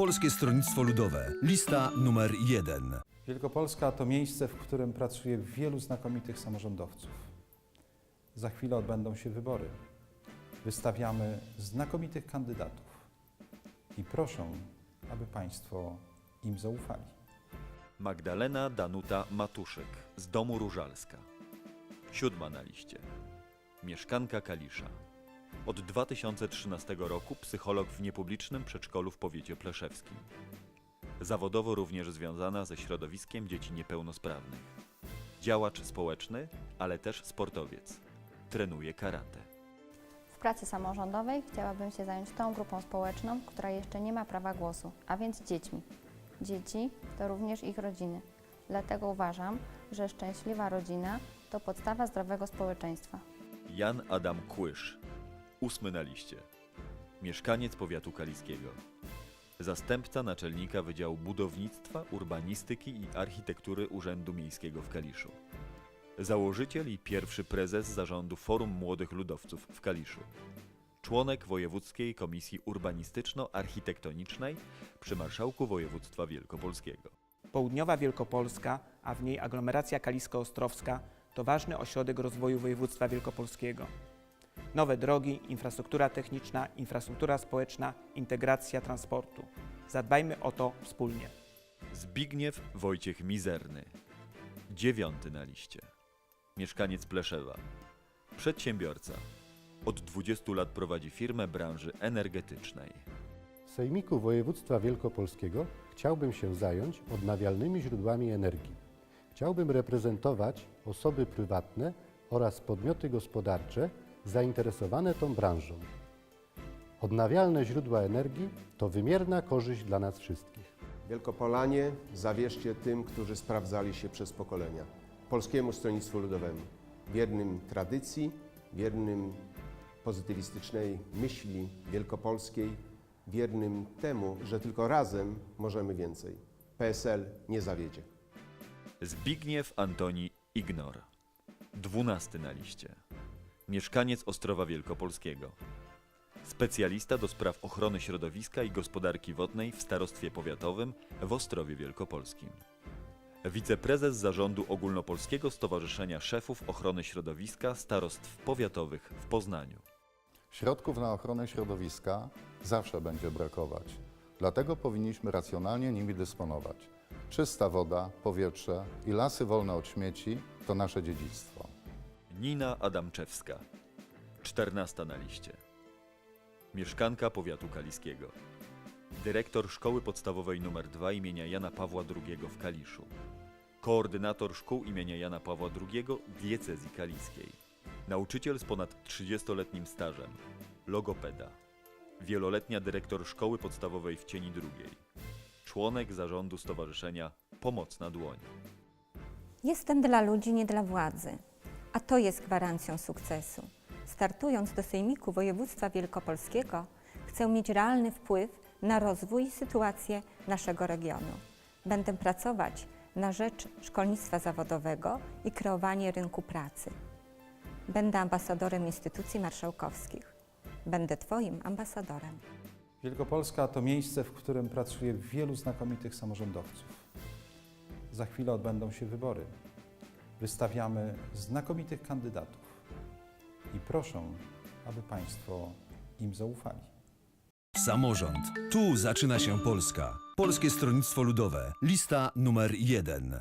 Polskie Stronnictwo Ludowe. Lista numer 1. Wielkopolska to miejsce, w którym pracuje wielu znakomitych samorządowców. Za chwilę odbędą się wybory. Wystawiamy znakomitych kandydatów i proszę, aby Państwo im zaufali. Magdalena Danuta Matuszyk z domu Różalska. Siódma na liście. Mieszkanka Kalisza. Od 2013 roku psycholog w niepublicznym przedszkolu w powiecie pleszewskim. Zawodowo również związana ze środowiskiem dzieci niepełnosprawnych. Działacz społeczny, ale też sportowiec. Trenuje karate. W pracy samorządowej chciałabym się zająć tą grupą społeczną, która jeszcze nie ma prawa głosu, a więc dziećmi. Dzieci to również ich rodziny. Dlatego uważam, że szczęśliwa rodzina to podstawa zdrowego społeczeństwa. Jan Adam Kłysz, ósmy na liście. Mieszkaniec powiatu kaliskiego. Zastępca naczelnika Wydziału Budownictwa, Urbanistyki i Architektury Urzędu Miejskiego w Kaliszu. Założyciel i pierwszy prezes zarządu Forum Młodych Ludowców w Kaliszu. Członek Wojewódzkiej Komisji Urbanistyczno-Architektonicznej przy Marszałku Województwa Wielkopolskiego. Południowa Wielkopolska, a w niej aglomeracja kalisko-ostrowska to ważny ośrodek rozwoju województwa wielkopolskiego. Nowe drogi, infrastruktura techniczna, infrastruktura społeczna, integracja transportu. Zadbajmy o to wspólnie. Zbigniew Wojciech Mizerny. Dziewiąty na liście. Mieszkaniec Pleszewa. Przedsiębiorca. Od 20 lat prowadzi firmę branży energetycznej. W Sejmiku Województwa Wielkopolskiego chciałbym się zająć odnawialnymi źródłami energii. Chciałbym reprezentować osoby prywatne oraz podmioty gospodarcze zainteresowane tą branżą. Odnawialne źródła energii to wymierna korzyść dla nas wszystkich. Wielkopolanie, zawierzcie tym, którzy sprawdzali się przez pokolenia. Polskiemu Stronnictwu Ludowemu. Wiernym tradycji, wiernym pozytywistycznej myśli wielkopolskiej, wiernym temu, że tylko razem możemy więcej. PSL nie zawiedzie. Zbigniew Antoni Ignor. Dwunasty na liście. Mieszkaniec Ostrowa Wielkopolskiego. Specjalista do spraw ochrony środowiska i gospodarki wodnej w Starostwie Powiatowym w Ostrowie Wielkopolskim. Wiceprezes zarządu Ogólnopolskiego Stowarzyszenia Szefów Ochrony Środowiska Starostw Powiatowych w Poznaniu. Środków na ochronę środowiska zawsze będzie brakować. Dlatego powinniśmy racjonalnie nimi dysponować. Czysta woda, powietrze i lasy wolne od śmieci to nasze dziedzictwo. Nina Adamczewska. 14 na liście. Mieszkanka powiatu kaliskiego. Dyrektor Szkoły Podstawowej nr 2 imienia Jana Pawła II w Kaliszu. Koordynator szkół imienia Jana Pawła II diecezji kaliskiej. Nauczyciel z ponad 30-letnim stażem. Logopeda. Wieloletnia dyrektor Szkoły Podstawowej w Cieni II. Członek zarządu Stowarzyszenia Pomocna Dłoń. Jestem dla ludzi, nie dla władzy, a to jest gwarancją sukcesu. Startując do Sejmiku Województwa Wielkopolskiego, chcę mieć realny wpływ na rozwój i sytuację naszego regionu. Będę pracować na rzecz szkolnictwa zawodowego i kreowania rynku pracy. Będę ambasadorem instytucji marszałkowskich. Będę Twoim ambasadorem. Wielkopolska to miejsce, w którym pracuje wielu znakomitych samorządowców. Za chwilę odbędą się wybory. Wystawiamy znakomitych kandydatów i proszę, aby Państwo im zaufali. Samorząd. Tu zaczyna się Polska. Polskie Stronnictwo Ludowe. Lista numer 1.